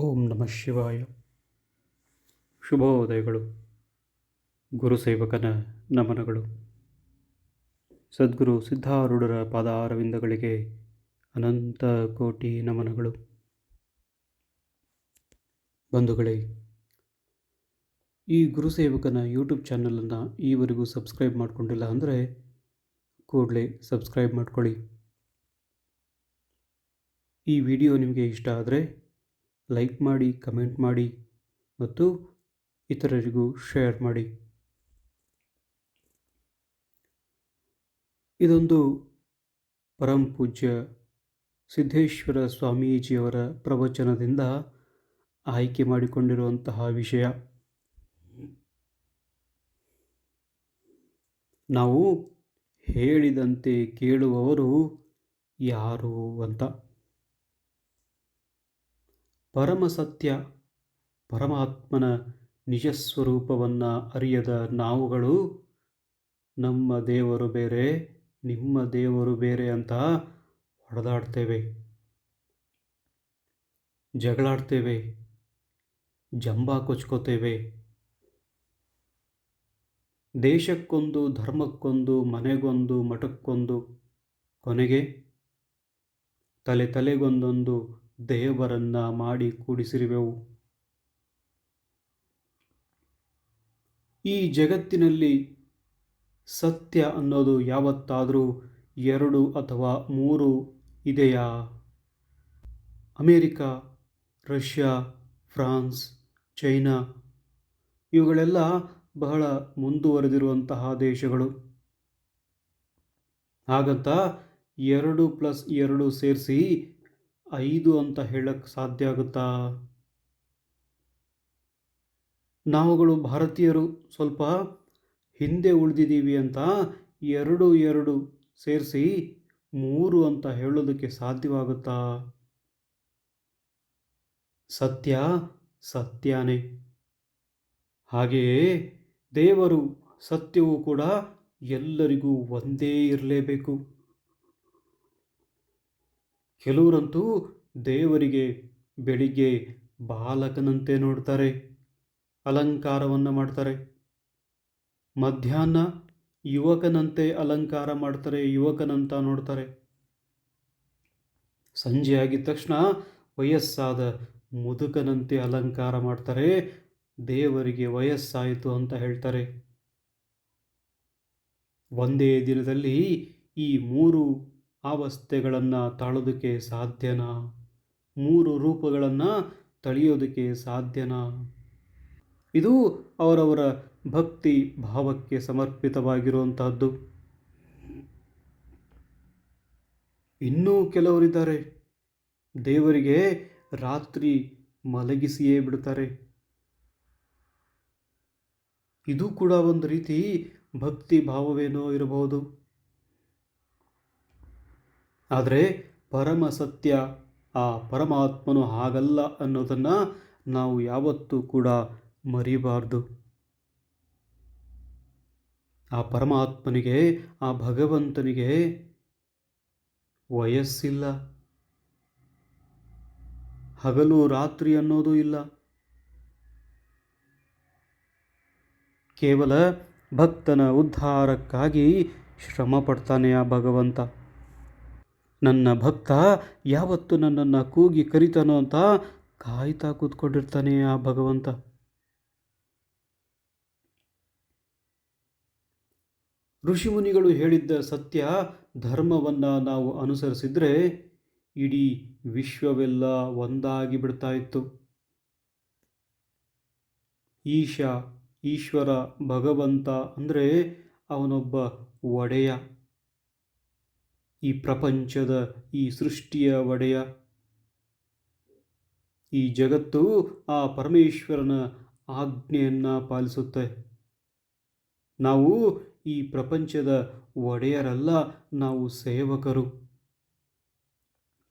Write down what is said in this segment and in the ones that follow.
ಓಂ ನಮಃ ಶಿವಾಯ. ಶುಭೋದಯಗಳು. ಗುರುಸೇವಕನ ನಮನಗಳು. ಸದ್ಗುರು ಸಿದ್ಧಾರೂಢರ ಪಾದಾರವಿಂದಗಳಿಗೆ ಅನಂತ ಕೋಟಿ ನಮನಗಳು. ಬಂಧುಗಳೇ, ಈ ಗುರುಸೇವಕನ ಯೂಟ್ಯೂಬ್ ಚಾನಲನ್ನು ಈವರೆಗೂ ಸಬ್ಸ್ಕ್ರೈಬ್ ಮಾಡಿಕೊಂಡಿಲ್ಲ ಅಂದರೆ ಕೂಡಲೇ ಸಬ್ಸ್ಕ್ರೈಬ್ ಮಾಡ್ಕೊಳ್ಳಿ. ಈ ವಿಡಿಯೋ ನಿಮಗೆ ಇಷ್ಟ ಆದರೆ ಲೈಕ್ ಮಾಡಿ, ಕಮೆಂಟ್ ಮಾಡಿ ಮತ್ತು ಇತರರಿಗೂ ಶೇರ್ ಮಾಡಿ. ಇದೊಂದು ಪರಂ ಪೂಜ್ಯ ಸಿದ್ದೇಶ್ವರ ಸ್ವಾಮೀಜಿಯವರ ಪ್ರವಚನದಿಂದ ಆಯ್ಕೆ ಮಾಡಿಕೊಂಡಿರುವಂತಹ ವಿಷಯ. ನಾವು ಹೇಳಿದಂತೆ ಕೇಳುವವರು ಯಾರು ಅಂತ. ಪರಮಸತ್ಯ ಪರಮಾತ್ಮನ ನಿಜಸ್ವರೂಪವನ್ನು ಅರಿಯದ ನಾವುಗಳು ನಮ್ಮ ದೇವರು ಬೇರೆ, ನಿಮ್ಮ ದೇವರು ಬೇರೆ ಅಂತ ಹೊಡೆದಾಡ್ತೇವೆ. ಜಗಳಾಡ್ತೇವೆ. ಜಂಬ ಕೊಚ್ಕೋತೇವೆ. ದೇಶಕ್ಕೊಂದು, ಧರ್ಮಕ್ಕೊಂದು, ಮನೆಗೊಂದು, ಮಠಕ್ಕೊಂದು, ಕೊನೆಗೆ ತಲೆ ತಲೆಗೊಂದೊಂದು ದೇವರನ್ನ ಮಾಡಿ ಕೂಡಿಸಿರುವೆವು. ಈ ಜಗತ್ತಿನಲ್ಲಿ ಸತ್ಯ ಅನ್ನೋದು ಯಾವತ್ತಾದರೂ ಎರಡು ಅಥವಾ ಮೂರು ಇದೆಯಾ? ಅಮೇರಿಕಾ, ರಷ್ಯಾ, ಫ್ರಾನ್ಸ್, ಚೈನಾ ಇವುಗಳೆಲ್ಲ ಬಹಳ ಮುಂದುವರೆದಿರುವಂತಹ ದೇಶಗಳು. ಹಾಗಂತ ಎರಡು ಪ್ಲಸ್ ಎರಡು ಸೇರಿಸಿ ಐದು ಅಂತ ಹೇಳಕ್ಕೆ ಸಾಧ್ಯ ಆಗುತ್ತಾ? ನಾವುಗಳು ಭಾರತೀಯರು ಸ್ವಲ್ಪ ಹಿಂದೆ ಉಳಿದಿದ್ದೀವಿ ಅಂತ ಎರಡು ಎರಡು ಸೇರಿಸಿ ಮೂರು ಅಂತ ಹೇಳೋದಕ್ಕೆ ಸಾಧ್ಯವಾಗುತ್ತಾ? ಸತ್ಯ, ಸತ್ಯನೇ. ಹಾಗೆಯೇ ದೇವರು ಸತ್ಯವೂ ಕೂಡ ಎಲ್ಲರಿಗೂ ಒಂದೇ ಇರಲೇಬೇಕು. ಕೆಲವರಂತೂ ದೇವರಿಗೆ ಬೆಳಿಗ್ಗೆ ಬಾಲಕನಂತೆ ನೋಡ್ತಾರೆ, ಅಲಂಕಾರವನ್ನು ಮಾಡ್ತಾರೆ. ಮಧ್ಯಾಹ್ನ ಯುವಕನಂತೆ ಅಲಂಕಾರ ಮಾಡ್ತಾರೆ, ಯುವಕನಂತ ನೋಡ್ತಾರೆ. ಸಂಜೆ ಆಗಿದ ತಕ್ಷಣ ವಯಸ್ಸಾದ ಮುದುಕನಂತೆ ಅಲಂಕಾರ ಮಾಡ್ತಾರೆ, ದೇವರಿಗೆ ವಯಸ್ಸಾಯಿತು ಅಂತ ಹೇಳ್ತಾರೆ. ಒಂದೇ ದಿನದಲ್ಲಿ ಈ ಮೂರು ಅವಸ್ಥೆಗಳನ್ನು ತಾಳೋದಕ್ಕೆ ಸಾಧ್ಯನಾ? ಮೂರು ರೂಪಗಳನ್ನು ತಳಿಯೋದಕ್ಕೆ ಸಾಧ್ಯನಾ? ಇದು ಅವರವರ ಭಕ್ತಿ ಭಾವಕ್ಕೆ ಸಮರ್ಪಿತವಾಗಿರುವಂತಹದ್ದು. ಇನ್ನೂ ಕೆಲವರಿದ್ದಾರೆ. ದೇವರಿಗೆ ರಾತ್ರಿ ಮಲಗಿಸಿಯೇ ಬಿಡ್ತಾರೆ ಇದು ಕೂಡ ಒಂದು ರೀತಿ ಭಕ್ತಿ ಭಾವವೇನೋ ಇರಬಹುದು. ಆದರೆ ಪರಮ ಸತ್ಯ ಆ ಪರಮಾತ್ಮನು ಹಾಗಲ್ಲ ಅನ್ನೋದನ್ನು ನಾವು ಯಾವತ್ತೂ ಕೂಡ ಮರಿಬಾರ್ದು. ಆ ಪರಮಾತ್ಮನಿಗೆ, ಆ ಭಗವಂತನಿಗೆ ವಯಸ್ಸಿಲ್ಲ. ಹಗಲು ರಾತ್ರಿ ಅನ್ನೋದು ಇಲ್ಲ. ಕೇವಲ ಭಕ್ತನ ಉದ್ಧಾರಕ್ಕಾಗಿ ಶ್ರಮ ಪಡ್ತಾನೆ ಆ ಭಗವಂತ. ನನ್ನ ಭಕ್ತ, ಯಾವತ್ತು ನನ್ನನ್ನು ಕೂಗಿ ಕರಿತಾನೋ ಅಂತ ಕಾಯ್ತಾ ಕೂತ್ಕೊಂಡಿರ್ತಾನೆ ಆ ಭಗವಂತ. ಋಷಿಮುನಿಗಳು ಹೇಳಿದ್ದ ಸತ್ಯ, ಧರ್ಮವನ್ನು ನಾವು ಅನುಸರಿಸಿದರೆ ಇಡೀ ವಿಶ್ವವೆಲ್ಲ ಒಂದಾಗಿ ಬಿಡ್ತಾ ಇತ್ತು. ಈಶ, ಈಶ್ವರ, ಭಗವಂತ ಅಂದರೆ ಅವನೊಬ್ಬ ಒಡೆಯ. ಈ ಪ್ರಪಂಚದ ಈ ಸೃಷ್ಟಿಯ ಒಡೆಯ. ಈ ಜಗತ್ತು ಆ ಪರಮೇಶ್ವರನ ಆಜ್ಞೆಯನ್ನು ಪಾಲಿಸುತ್ತೆ. ನಾವು ಈ ಪ್ರಪಂಚದ ಒಡೆಯರಲ್ಲ, ನಾವು ಸೇವಕರು.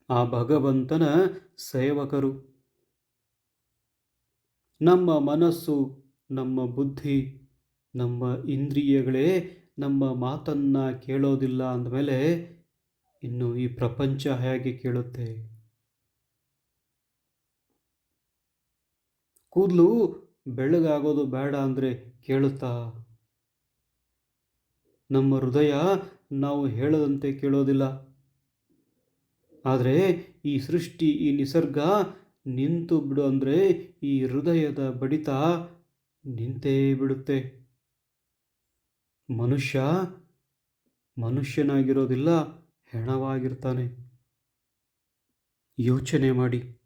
ಆ ಭಗವಂತನ ಸೇವಕರು. ನಮ್ಮ ಮನಸ್ಸು, ನಮ್ಮ ಬುದ್ಧಿ, ನಮ್ಮ ಇಂದ್ರಿಯಗಳೇ ನಮ್ಮ ಮಾತನ್ನು ಕೇಳೋದಿಲ್ಲ ಅಂದಮೇಲೆ ಇನ್ನು ಈ ಪ್ರಪಂಚ ಹೇಗೆ ಕೇಳುತ್ತೆ? ಕೂದಲು ಬೆಳಗಾಗೋದು ಬೇಡ ಅಂದರೆ ಕೇಳುತ್ತಾ? ನಮ್ಮ ಹೃದಯ ನಾವು ಹೇಳದಂತೆ ಕೇಳೋದಿಲ್ಲ. ಆದರೆ ಈ ಸೃಷ್ಟಿ, ಈ ನಿಸರ್ಗ ನಿಂತು ಬಿಡು ಅಂದರೆ ಈ ಹೃದಯದ ಬಡಿತ ನಿಂತೇ ಬಿಡುತ್ತೆ. ಮನುಷ್ಯ ಮನುಷ್ಯನಾಗಿರೋದಿಲ್ಲ. ಹೆಣವಾಗಿರ್ತಾನೆ. ಯೋಚನೆ ಮಾಡಿ.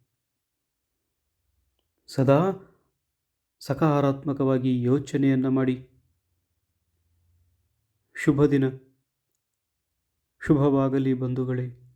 ಸದಾ ಸಕಾರಾತ್ಮಕವಾಗಿ ಯೋಚನೆಯನ್ನು ಮಾಡಿ. ಶುಭ ದಿನ ಶುಭವಾಗಲಿ ಬಂಧುಗಳೇ.